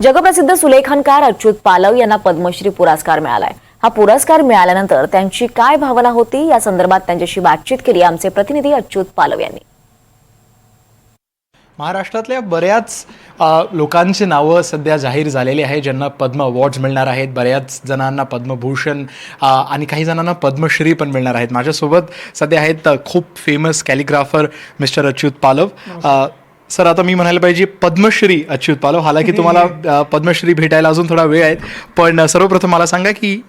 जगप्रसिद्ध सुलेखनकार अच्युत पालव यांना पद्मश्री पुरस्कार मिळालाय. हा पुरस्कार मिळाल्यानंतर त्यांची काय भावना होती? या संदर्भात त्यांच्याशी बातचीत केली आमचे प्रतिनिधी अच्युत पालव यांनी. महाराष्ट्रातल्या बऱ्याच लोकांची नावं सध्या जाहीर झालेली आहे ज्यांना पद्म अवॉर्ड्स मिळणार आहेत. बऱ्याच जणांना पद्मभूषण आणि काही जणांना पद्मश्री पण मिळणार आहेत. माझ्यासोबत सध्या आहेत खूप फेमस कॅलिग्राफर मिस्टर अच्युत पालव. सर आता मी म्हणायला पाहिजे पद्मश्री अच्युत पालव हालाकी तुम्हाला पद्मश्री भेटायला अजून थोडा वेळ आहे पण सर्वप्रथम मला सांगा की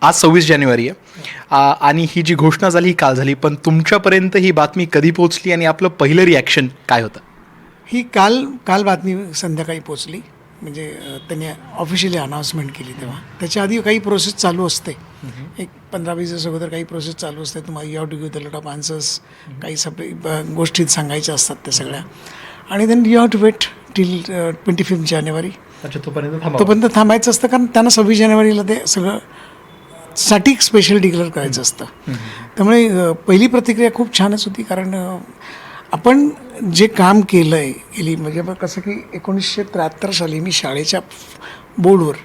आज सव्वीस जानेवारी आहे. आणि ही जी घोषणा झाली ही काल झाली पण तुमच्यापर्यंत ही बातमी कधी पोहोचली आणि आपलं पहिलं रिॲक्शन काय होतं? ही काल काल बातमी संध्याकाळी पोचली म्हणजे त्यांनी ऑफिशियली अनाऊन्समेंट केली तेव्हा. त्याच्या आधी काही प्रोसेस चालू असते. एक पंधरा वीस दिवस अगोदर काही प्रोसेस चालू असते. तुम्हाला you have to give the lot of answers काही सप्रे ब- गोष्टी सांगायच्या असतात त्या सगळ्या. आणि then you have to wait till twenty fifth January अच्छा तोपर्यंत तोपर्यंत थांबायचं असतं कारण त्यांना सव्वीस जानेवारीला ते सगळं साठी स्पेशल डिक्लेअर करायचं असतं. त्यामुळे पहिली प्रतिक्रिया खूप छानच होती कारण आपण जे काम केलं आहे गेली म्हणजे बघ कसं की एकोणीसशे त्र्याहत्तर साली मी शाळेच्या बोर्डवर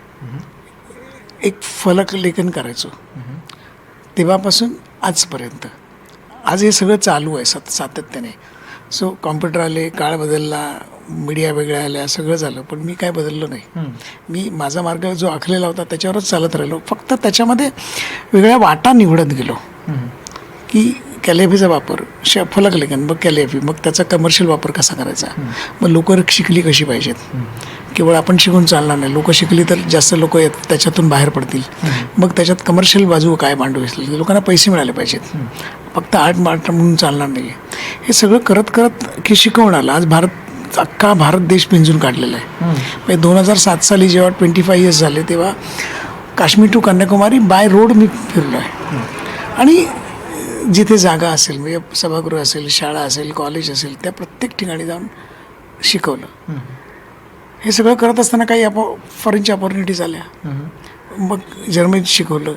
एक फलक लेखन करायचो. तेव्हापासून आजपर्यंत. आज हे सगळं चालू आहे सत सातत्याने. सो कॉम्प्युटर आले काळ बदलला मीडिया वेगळ्या आल्या सगळं झालं. पण मी काय बदललो नाही. मी माझा मार्ग जो आखलेला होता त्याच्यावरच चालत राहिलो. फक्त त्याच्यामध्ये वेगळ्या वाटा निवडत गेलो. की कॅलेफीचा वापर श फलक लेखन मग कॅलेफी मग त्याचा कमर्शियल वापर कसा करायचा? मग लोक शिकली कशी पाहिजेत? केवळ आपण शिकून चालणार नाही. लोक शिकली तर जास्त लोक त्याच्यातून बाहेर पडतील. मग त्याच्यात कमर्शियल बाजू काय मांडू असेल लोकांना पैसे मिळाले पाहिजेत. फक्त आर्ट मार्ट म्हणून चालणार नाही हे सगळं करत करत की शिकवून आलं. आज भारत अख्खा भारत देश पिंजून काढलेला आहे. म्हणजे दोन हजार सात साली जेव्हा ट्वेंटी फाय इयर्स झाले तेव्हा Kashmir to Kanyakumari by road मी फिरलो आहे. आणि जिथे जागा असेल म्हणजे सभागृह असेल शाळा असेल कॉलेज असेल त्या प्रत्येक ठिकाणी जाऊन शिकवलं. हे सगळं करत असताना काही अपॉ फॉरेनच्या ऑपॉर्च्युनिटीज आल्या. मग जर्मनीत शिकवलं.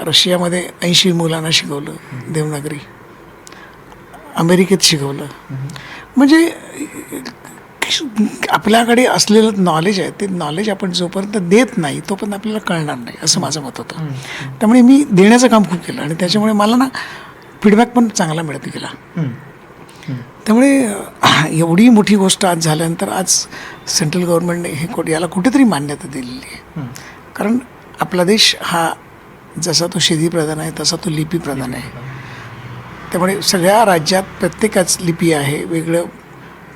रशियामध्ये ऐंशी मुलांना शिकवलं देवनागरी. अमेरिकेत शिकवलं. म्हणजे आपल्याकडे असलेलं नॉलेज आहे ते नॉलेज आपण जोपर्यंत देत नाही तोपर्यंत आपल्याला कळणार नाही असं माझं मत होतं. त्यामुळे मी देण्याचं काम खूप केलं आणि त्याच्यामुळे मला ना फीडबॅक पण चांगला मिळत गेला. त्यामुळे एवढी मोठी गोष्ट आज झाल्यानंतर आज सेंट्रल गव्हर्नमेंटने हे याला कुठेतरी मान्यता दिलेली आहे. कारण आपला देश हा जसा तो शेतीप्रधान आहे तसा तो लिपीप्रधान आहे. त्यामुळे सगळ्या राज्यात प्रत्येकाच लिपी आहे वेगळं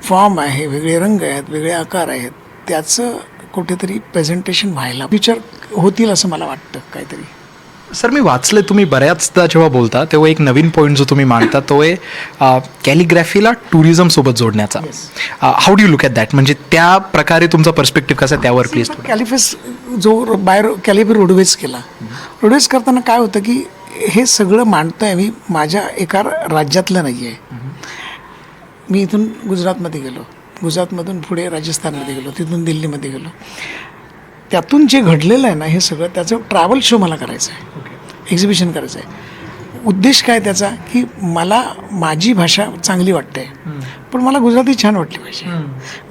फॉर्म आहे वेगळे रंग आहेत वेगळे आकार आहेत. त्याचं कुठेतरी प्रेझेंटेशन व्हायला फ्युचर होतील असं मला वाटतं काहीतरी. सर मी वाचले तुम्ही बऱ्याचदा जेव्हा बोलता तेव्हा एक नवीन पॉईंट जो तुम्ही मांडता तो आहे कॅलिग्राफीला टुरिझमसोबत जोडण्याचा. How do look at that म्हणजे त्या प्रकारे तुमचा पर्स्पेक्टिव्ह कसा आहे त्यावर प्लीज कॅलिफेस जो बाहेर कॅलिफे रोडवेज केला रोडवेज करताना काय होतं की हे सगळं मांडतोय मी माझ्या एका राज्यातलं नाही आहे मी इथून गुजरातमध्ये गेलो. गुजरातमधून पुढे राजस्थानमध्ये गेलो तिथून दिल्लीमध्ये गेलो. त्यातून जे घडलेलं आहे ना हे सगळं त्याचं ट्रॅव्हल शो मला करायचं आहे. एक्झिबिशन करायचं आहे. उद्देश काय त्याचा? की मला माझी भाषा चांगली वाटते. पण मला गुजराती छान वाटली पाहिजे.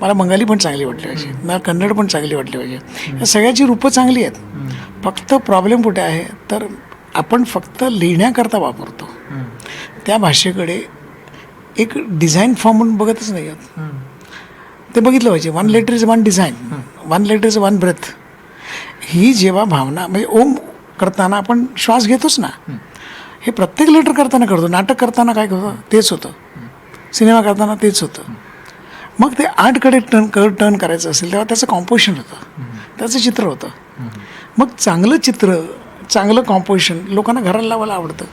मला बंगाली पण चांगली वाटली पाहिजे. मला कन्नड पण चांगली वाटली पाहिजे. या सगळ्याची रूपं चांगली आहेत. फक्त प्रॉब्लेम कुठे आहे? तर आपण फक्त लिहिण्याकरता वापरतो. त्या भाषेकडे एक डिझाईन फॉर्म म्हणून बघतच नाही आहोत. ते बघितलं पाहिजे. One letter is one design one letter is one breath ही जेव्हा भावना म्हणजे ओम करताना आपण श्वास घेतोच ना. हे प्रत्येक लेटर करताना करतो. नाटक करताना काय करतो? तेच होतं. सिनेमा करताना तेच होतं. मग ते आर्टकडे टर्न कर टर्न करायचं असेल तेव्हा त्याचं कॉम्पोजिशन होतं. त्याचं चित्र होतं. मग चांगलं चित्र चांगलं कॉम्पोजिशन लोकांना घराला लावायला आवडतं.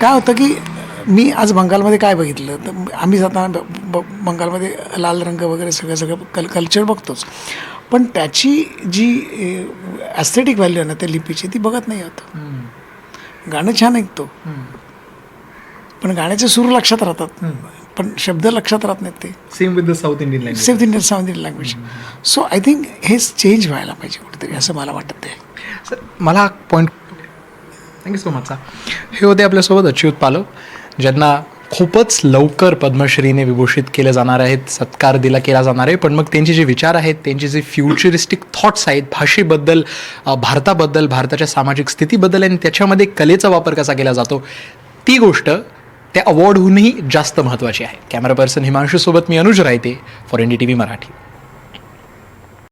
काय होतं की मी आज बंगालमध्ये काय बघितलं? तर आम्ही जाताना ब- बंगालमध्ये लाल रंग वगैरे सगळं सगळं कल कल्चर बघतोच. पण त्याची जी ॲस्थेटिक व्हॅल्यू आहे ना त्या लिपीची ती बघत नाही होत गाणं छान ऐकतो. पण गाण्याचे सूर लक्षात राहतात. पण शब्द लक्षात राहत नाहीत ते. Same with the south Indian language safe Indian south Indian language so I think हे चेंज व्हायला पाहिजे कुठेतरी असं मला वाटत आहे सर मला पॉईंट थँक्यू सो मच हे होते आपल्यासोबत अच्युत पालव ज्यांना खूपच लवकर पद्मश्रीने विभूषित केले जाणार आहेत सत्कार दिला केला जाणार आहे. पण मग त्यांचे जे विचार आहेत त्यांचे जे फ्युचरिस्टिक थॉट्स आहेत भाषेबद्दल भारताबद्दल भारताच्या सामाजिक स्थितीबद्दल आणि त्याच्यामध्ये कलेचा वापर कसा केला जातो ती गोष्ट त्या अवॉर्डहूनही जास्त महत्त्वाची आहे. कॅमेरा पर्सन हिमांशूसोबत मी Anuj Raite for N D T V Marathi.